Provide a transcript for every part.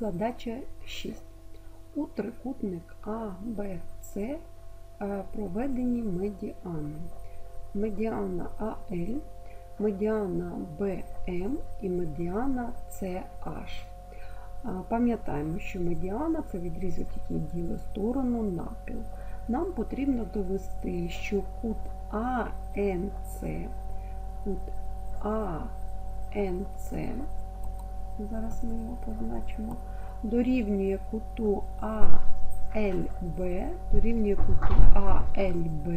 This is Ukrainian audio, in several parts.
Задача 6. У трикутник А, Б, С е, проведені медіани. Медіана АЛ, медіана БМ і медіана CH. Пам'ятаємо, що медіана це відрізок, який ділить сторону напіл. Нам потрібно довести, що кут АНЦ, кут АНЦ, зараз ми його позначимо, дорівнює куту АЛБ, дорівнює куту АЛБ,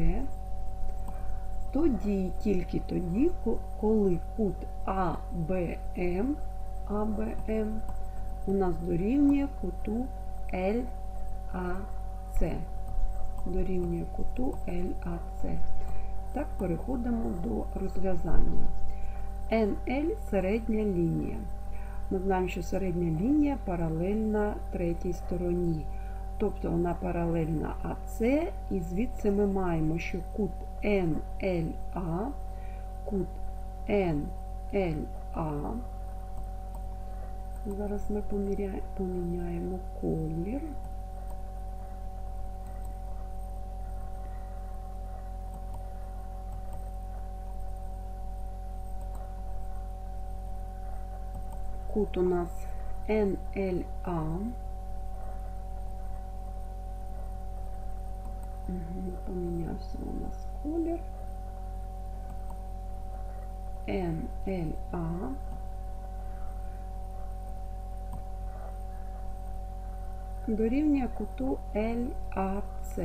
тоді, тільки тоді, коли кут АБМ, АБМ у нас дорівнює куту ЛАЦ. Дорівнює куту ЛАЦ. Так, переходимо до розв'язання. НЛ середня лінія. Ми знаємо, що середня лінія паралельна третій стороні. Тобто вона паралельна АС, і звідси ми маємо, що кут НЛА, кут НЛА. Зараз ми поміняємо колір. Кут у нас НЛА. Угу, помінявся у нас колір. НЛА. Дорівнює куту ЛАЦ.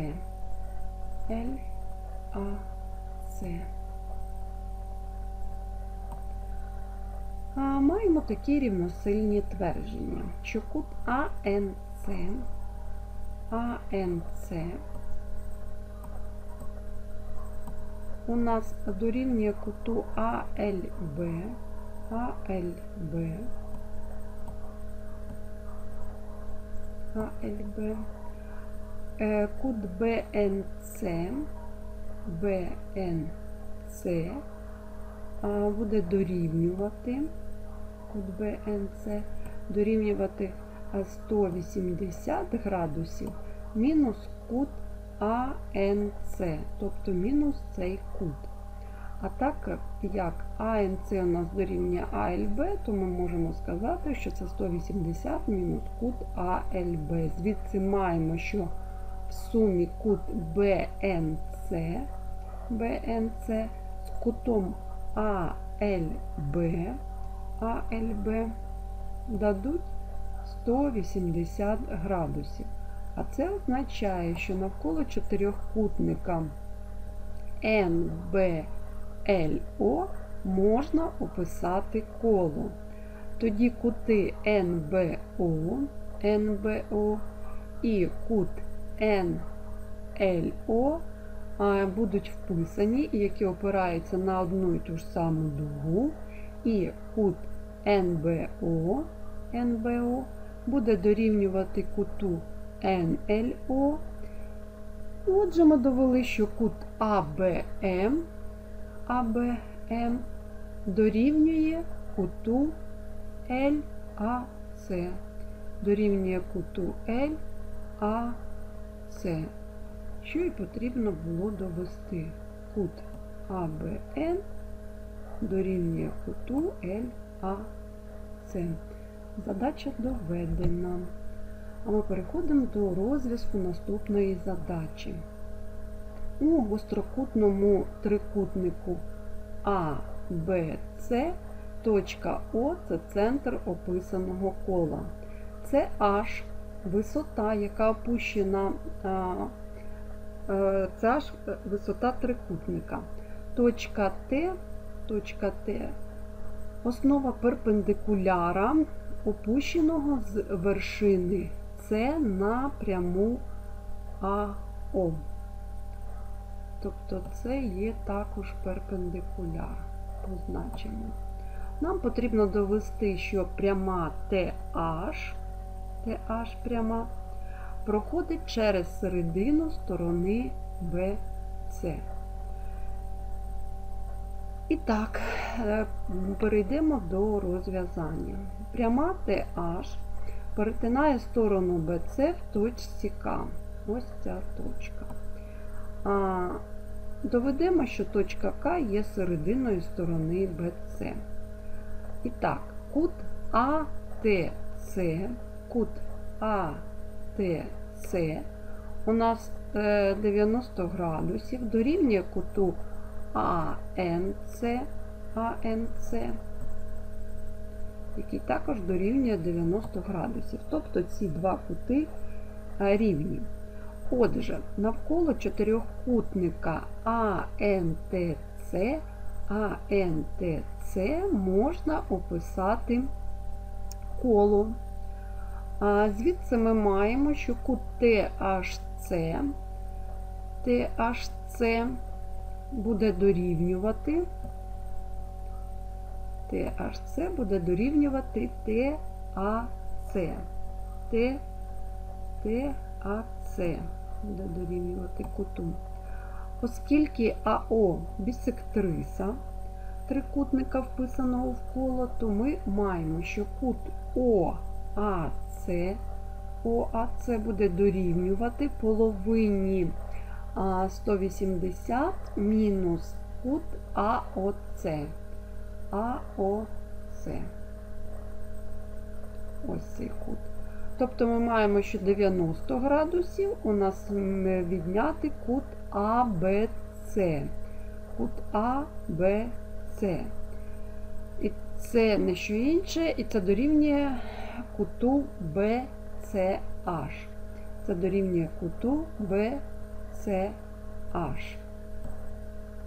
ЛАЦ. Маємо такі рівносильні твердження, що кут АНЦ, АНЦ у нас дорівнює куту АЛБ, АЛБ, АЛБ, кут БНЦ, БНЦ буде дорівнювати кут БНЦ, дорівнювати 180 градусів мінус кут АНЦ, тобто мінус цей кут. А так як АНЦ у нас дорівнює АЛБ, то ми можемо сказати, що це 180 мінус кут АЛБ. Звідси маємо, що в сумі кут БНЦ, БНЦ з кутом АЛБ, АЛБ дадуть 180 градусів. А це означає, що навколо чотирьохкутника НБЛО можна описати коло. Тоді кути НБО, НБО і кут НЛО будуть вписані, які опираються на одну і ту ж саму дугу, і кут НБО, НБО буде дорівнювати куту НЛО. Отже, ми довели, що кут АБМ, АБМ дорівнює куту ЛАЦ, дорівнює куту ЛАЦ, що і потрібно було довести. Кут АБН дорівнює куту ЛАЦ. Задача доведена. А ми переходимо до розв'язку наступної задачі. У гострокутному трикутнику А, точка О це центр описаного кола. Це H висота, яка опущена, це H висота трикутника. Точка Т, точка Т основа перпендикуляра опущеного з вершини це на пряму АО. Тобто це є також перпендикуляр. Позначимо. Нам потрібно довести, що пряма TH, TH пряма, проходить через середину сторони BC. І так, перейдемо до розв'язання. Пряма TH перетинає сторону BC в точці К. Ось ця точка. А, доведемо, що точка К є серединою сторони BC. І так, кут АТЦ, кут АТЦ у нас е, 90 градусів дорівнює куту АНЦ, АНЦ, який також дорівнює 90 градусів. Тобто ці два кути рівні. Отже, навколо чотирьохкутника АНТЦ, АНТЦ можна описати коло. А Звідси ми маємо, що кут THC, THC буде дорівнювати THC буде дорівнювати TAC. TAC буде дорівнювати куту. Оскільки АО бісектриса трикутника вписаного в коло, то ми маємо, що кут ОАЦ, ОАЦ буде дорівнювати половині 180 мінус кут АОЦ. АОЦ. Ось цей кут. Тобто ми маємо, що 90 градусів у нас відняти кут АБЦ. Кут АБЦ. І це не що інше, і це дорівнює куту BCH. Це дорівнює куту BCH.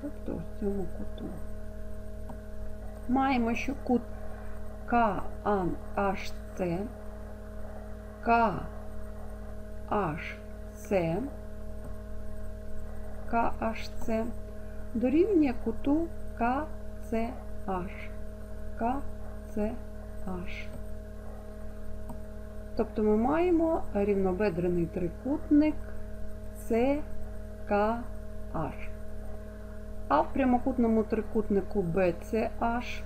Тобто ось цьому куту. Маємо, що кут KHC, KHC, KHC дорівнює куту KCH. KCH. Тобто ми маємо рівнобедрений трикутник CKH. А в прямокутному трикутнику BCH,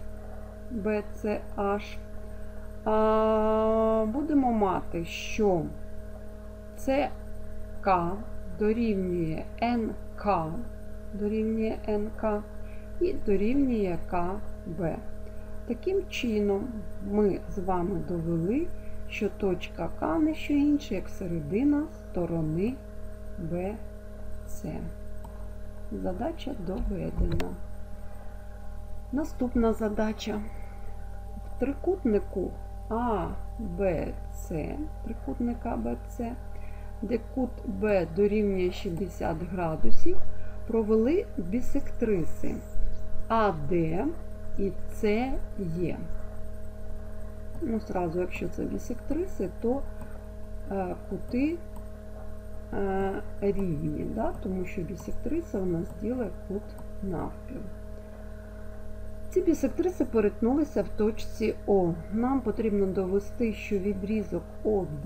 BCH будемо мати, що CK дорівнює НК, дорівнює НК і дорівнює КБ. Таким чином, ми з вами довели, що точка К не що інше, як середина сторони BC. Задача доведена. Наступна задача. В трикутнику ABC, трикутник ABC, де кут Б дорівнює 60 градусів, провели бісектриси АД і СЕ. Ну, сразу, якщо це бісектриси, то е, кути е, рівні, да? тому що бісектриса у нас ділить кут навпіл. Ці бісектриси перетнулися в точці О. Нам потрібно довести, що відрізок ОД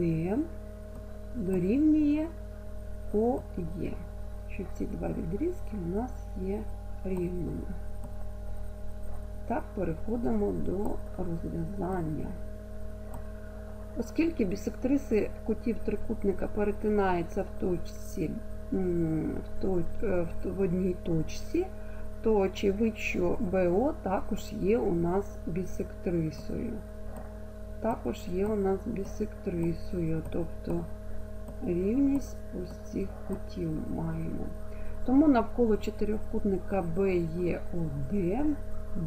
дорівнює ОЕ, що ці два відрізки у нас є рівними. Так, переходимо до розв'язання. Оскільки бісектриси кутів трикутника перетинаються в точці в одній точці, то очевидь, що БО також є у нас бісектрисою. Також є у нас бісектрисою, тобто рівність цих кутів маємо. Тому навколо чотирьохкутника BEOD,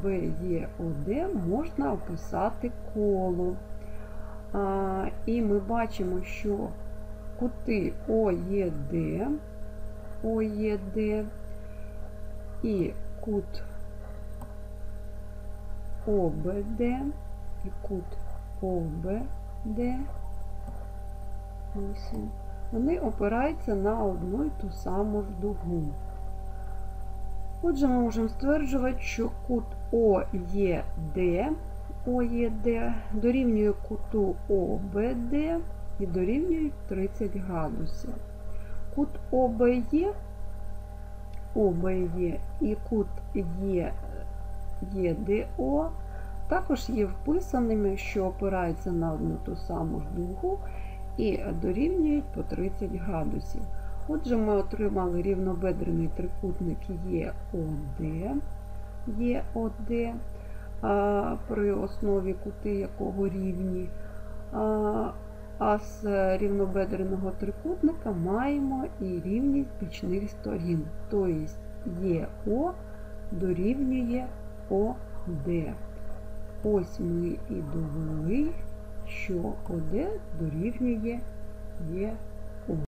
BEOD можна описати коло. І ми бачимо, що кути ОЄД, ОЄД і кут ОБД і кут ОБД, вони опираються на одну і ту саму дугу. Отже, ми можемо стверджувати, що кут ОЄД, ОЄД дорівнює куту ОБД і дорівнює 30 градусів. Кут ОБЄ ОБЄ і кут ЄДО також є вписаними, що опираються на одну ту саму дугу і дорівнюють по 30 градусів. Отже, ми отримали рівнобедрений трикутник ЄОД, ЄОД при основі кути якого рівні. А, з рівнобедреного трикутника маємо і рівність бічних сторін. Тобто ЄО дорівнює ОД. Ось ми і довели, що ОД дорівнює ЄО.